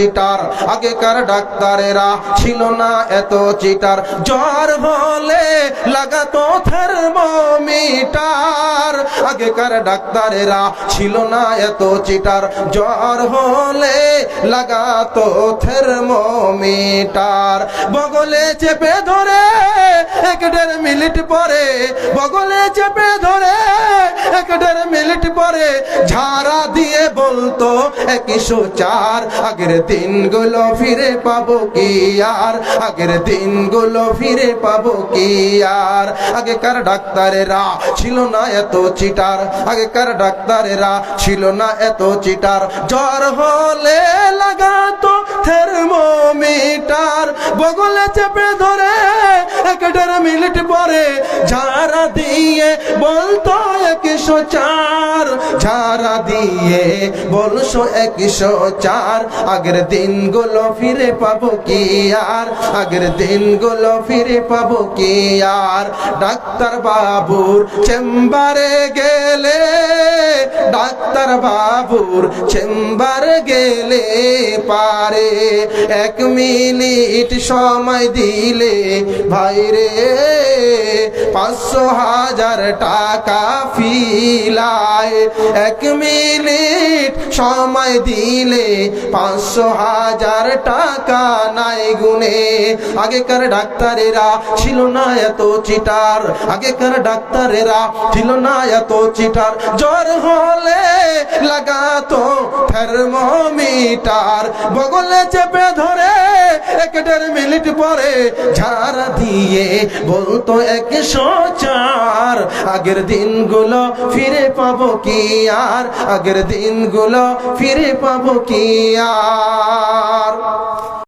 Cheater. আগেকার ডাক্তারেরা ছিল না এত চিটার। জ্বর হলে লাগাতো থার্মোমিটার। আগেকার ডাক্তারেরা ছিল না এত চিটার। জ্বর হলে লাগাতো থার্মোমিটার। বগলে চেপে ধরে এক দেড় মিনিট পরে, বগলে চেপে ধরে এক দেড় মিনিট পরে ঝাড়া দিয়ে বলতো একশো চার আগের দিনগুলো ফিরে পাবো কি আর? আগের দিনগুলো ফিরে পাবো কি আর? আগেকার ডাক্তারেরা ছিল না এত চিটার। আগেকার ডাক্তারেরা ছিল না এত চিটার। জ্বর হলে লাগাতো থার্মোমিটার। বগলে চেপে ধরে মিনিট পরে ঝাড়া দিয়ে বলতো একশো চার। ঝাড়া দিয়ে বলছো একশো চার। আগের দিনগুলো ফিরে পাবো কি আর? আগের দিনগুলো ফিরে পাবো কি আর? ডাক্তার বাবুর চেম্বারে গেলে ডাক্তার বাবুর চেম্বার গেলে পারে। এক মিনিট সময় দিলে ভাইরে, পাঁচশো হাজার টাকা ফিলায়। এক মিনিট সময় দিলে পাঁচশো হাজার টাকা নাই গুনে। আগেকার ডাক্তারেরা ছিল না এত চিটার। আগেকার ডাক্তারেরা ছিল না এত চিটার। জ্বর হলে লাগাতো থার্মোমিটার। বগলে চেপে ধরে এক দেড় মিনিট পরে ঝাড়া দিয়ে বলতো একশো চার আগের দিনগুলো ফিরে পাবো কি আর? আগের দিনগুলো ফিরে পাবো কি আর?